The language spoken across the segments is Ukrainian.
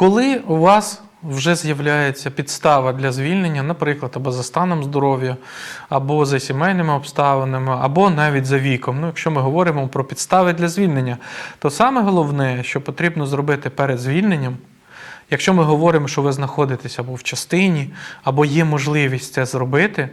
Коли у вас вже з'являється підстава для звільнення, наприклад, або за станом здоров'я, або за сімейними обставинами, або навіть за віком. Ну, якщо ми говоримо про підстави для звільнення, то саме головне, що потрібно зробити перед звільненням, якщо ми говоримо, що ви знаходитесь або в частині, або є можливість це зробити,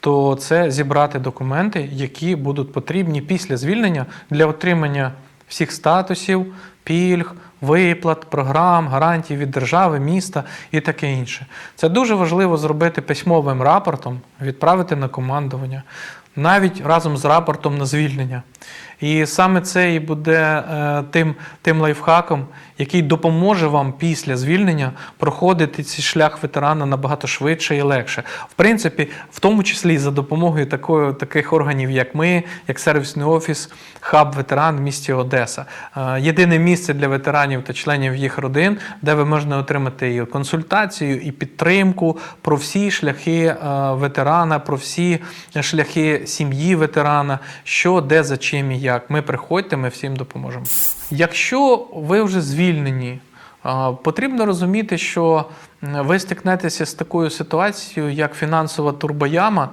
то це зібрати документи, які будуть потрібні після звільнення для отримання всіх статусів, пільг, виплат, програм, гарантій від держави, міста і таке інше. Це дуже важливо зробити письмовим рапортом, відправити на командування, навіть разом з рапортом на звільнення. І саме це і буде е, тим, тим лайфхаком, який допоможе вам після звільнення проходити цей шлях ветерана набагато швидше і легше. В принципі, в тому числі за допомогою такої, таких органів, як ми, як сервісний офіс, хаб ветеран в місті Одеса. Е, Єдине місце для ветеранів та членів їх родин, де ви можете отримати і консультацію, і підтримку про всі шляхи е, ветерана, про всі шляхи сім'ї ветерана, що, де, за чим і як. Ми приходьте, ми всім допоможемо. Якщо ви вже звільнені, Потрібно розуміти, що ви стикнетеся з такою ситуацією, як фінансова турбояма.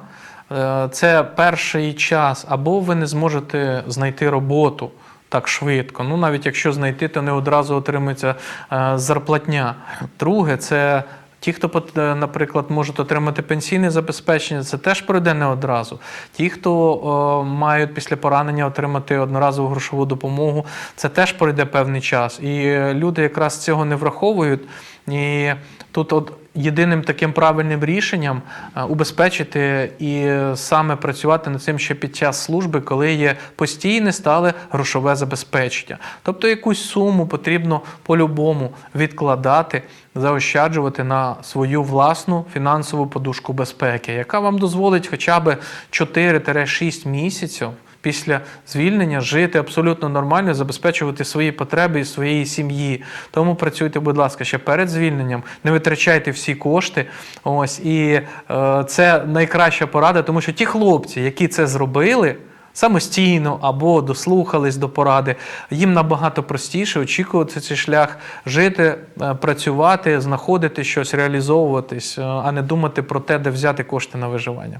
Е, Це перший час, або ви не зможете знайти роботу так швидко. Ну, навіть якщо знайти, то не одразу отримується е, зарплатня. Друге, це Ті, хто, е, наприклад, можуть отримати пенсійне забезпечення, це теж пройде не одразу. Ті, хто мають після поранення отримати одноразову грошову допомогу, це теж пройде певний час. І люди якраз цього не враховують. І тут от єдиним таким правильним рішенням е, убезпечити і саме працювати над цим ще під час служби, коли є постійне стале грошове забезпечення. Тобто якусь суму потрібно по-любому відкладати, заощаджувати на свою власну фінансову подушку безпеки, яка вам дозволить хоча б 4-6 місяців. Після звільнення жити абсолютно нормально, забезпечувати свої потреби і своєї сім'ї. Тому працюйте, будь ласка, ще перед звільненням, не витрачайте всі кошти. Ось і е, це найкраща порада, тому що ті хлопці, які це зробили. Самостійно або дослухались до поради, їм набагато простіше очікувати цей шлях, жити, е, працювати, знаходити щось, реалізовуватись, е, а не думати про те, де взяти кошти на виживання.